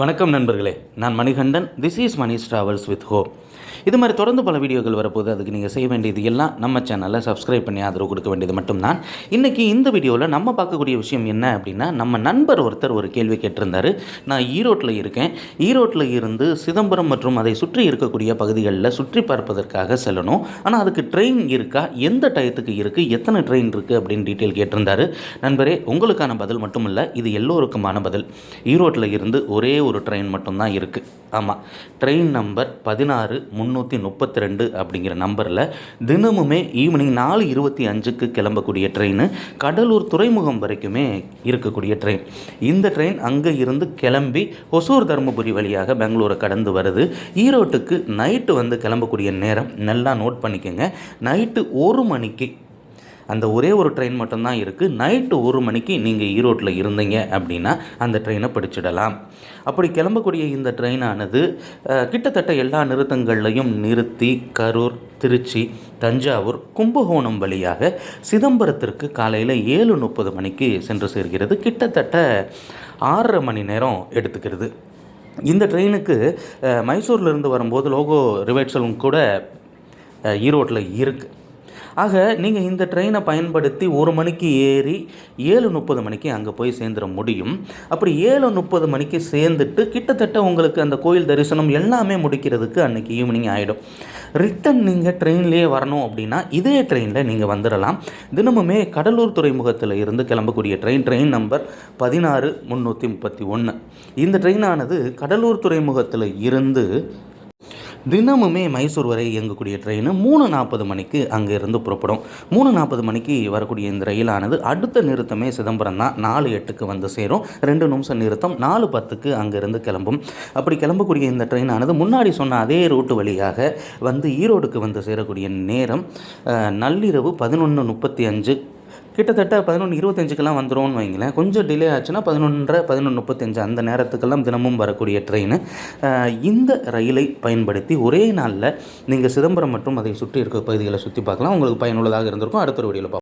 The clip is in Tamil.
வணக்கம் நண்பர்களே. நான் Manikandan. This is Mani's travels with ஹோ இது மாதிரி தொடர்ந்து பல வீடியோக்கள் வரப்போது அதுக்கு நீங்கள் செய்ய வேண்டியது எல்லாம் நம்ம சேனலில் சப்ஸ்கிரைப் பண்ணி ஆதரவு கொடுக்க வேண்டியது மட்டும்தான். இன்றைக்கி இந்த வீடியோவில் நம்ம பார்க்கக்கூடிய விஷயம் என்ன அப்படின்னா நம்ம நண்பர் ஒருத்தர் ஒரு கேள்வி கேட்டிருந்தார். நான் ஈரோட்டில் இருக்கேன். ஈரோட்டில் இருந்து சிதம்பரம் மற்றும் அதை சுற்றி இருக்கக்கூடிய பகுதிகளில் சுற்றி பார்ப்பதற்காக செல்லணும். ஆனால் அதுக்கு ட்ரெயின் இருக்கா? எந்த டயத்துக்கு இருக்குது எத்தனை ட்ரெயின் இருக்குது அப்படின்னு டீட்டெயில் கேட்டிருந்தாரு. நண்பரே உங்களுக்கான பதில் மட்டும் இல்லை இது எல்லோருக்குமான பதில். ஈரோட்டில் இருந்து ஒரே ஒரு ட்ரெயின் மட்டும்தான் இருக்குது ஆமாம் ட்ரெயின் நம்பர் பதினாறு முந்நூற்றி முப்பத்தி ரெண்டு அப்படிங்கிற நம்பரில் தினமுமே ஈவினிங் நாலு இருபத்தி அஞ்சுக்கு கிளம்பக்கூடிய ட்ரெயின் கடலூர் துறைமுகம் வரைக்குமே இருக்கக்கூடிய ட்ரெயின் இந்த ட்ரெயின் அங்கே இருந்து கிளம்பி ஒசூர் தருமபுரி வழியாக பெங்களூரை கடந்து வருது. ஈரோட்டுக்கு நைட்டு வந்து கிளம்பக்கூடிய நேரம் நல்லா நோட் பண்ணிக்கோங்க. நைட்டு ஒரு மணிக்கு அந்த ஒரே ஒரு ட்ரெயின் மட்டும்தான் இருக்குது நைட்டு ஒரு மணிக்கு நீங்கள் ஈரோட்டில் இருந்தீங்க அப்படின்னா அந்த ட்ரெயினை பிடிச்சிடலாம். அப்படி கிளம்பக்கூடிய இந்த ட்ரெயினானது கிட்டத்தட்ட எல்லா நிறுத்தங்கள்லையும் நிறுத்தி கரூர் திருச்சி தஞ்சாவூர் கும்பகோணம் வழியாக சிதம்பரத்திற்கு காலையில் ஏழு முப்பது மணிக்கு சென்று சேர்கிறது. கிட்டத்தட்ட ஆறரை மணி நேரம் எடுத்துக்கிறது. இந்த ட்ரெயினுக்கு மைசூர்லேருந்து வரும்போது லோகோ ரிவேட்ஸலும் கூட ஈரோட்டில் இருக்குது ஆக நீங்கள் இந்த ட்ரெயினை பயன்படுத்தி ஒரு மணிக்கு ஏறி ஏழு முப்பது மணிக்கு அங்கே போய் சேர்ந்துட முடியும். அப்படி ஏழு முப்பது மணிக்கு சேர்ந்துட்டு கிட்டத்தட்ட உங்களுக்கு அந்த கோயில் தரிசனம் எல்லாமே முடிக்கிறதுக்கு அன்றைக்கி ஈவினிங் ஆகிடும் ரிட்டன் நீங்கள் ட்ரெயின்லேயே வரணும் அப்படின்னா இதே ட்ரெயினில் நீங்கள் வந்துடலாம். தினமுமே கடலூர் துறைமுகத்தில் இருந்து கிளம்பக்கூடிய ட்ரெயின் ட்ரெயின் நம்பர் பதினாறு முந்நூற்றி முப்பத்தி ஒன்று இந்த ட்ரெயினானது கடலூர் துறைமுகத்தில் இருந்து தினமுமே மைசூர் வரை இயங்கக்கூடிய ட்ரெயின் மூணு நாற்பது மணிக்கு அங்கேருந்து புறப்படும். மூணு நாற்பது மணிக்கு வரக்கூடிய இந்த ரயிலானது அடுத்த நிறுத்தமே சிதம்பரம் தான். நாலு எட்டுக்கு வந்து சேரும். ரெண்டு நிமிஷம் நிறுத்தம் நாலு பத்துக்கு அங்கேருந்து கிளம்பும். அப்படி கிளம்பக்கூடிய இந்த ட்ரெயினானது முன்னாடி சொன்ன அதே ரூட்டு வழியாக வந்து ஈரோடுக்கு வந்து சேரக்கூடிய நேரம் நள்ளிரவு பதினொன்று முப்பத்தி அஞ்சு கிட்டத்தட்ட பதினொன்று இருபத்தஞ்சுக்கெல்லாம் வந்துரும்னு வைங்களேன். கொஞ்சம் டிலே ஆச்சுன்னா பதினொன்றரை பதினொன்று முப்பத்தஞ்சு அந்த நேரத்துக்கெல்லாம் தினமும் வரக்கூடிய ட்ரெயின் இந்த ரயிலை பயன்படுத்தி ஒரே நாளில் நீங்கள் சிதம்பரம் மற்றும் அதை சுற்றி இருக்க பகுதிகளை சுற்றி பார்க்கலாம். உங்களுக்கு பயனுள்ளதாக இருந்திருக்கும். அடுத்த ஒரு வீடியோவில் பார்ப்போம்.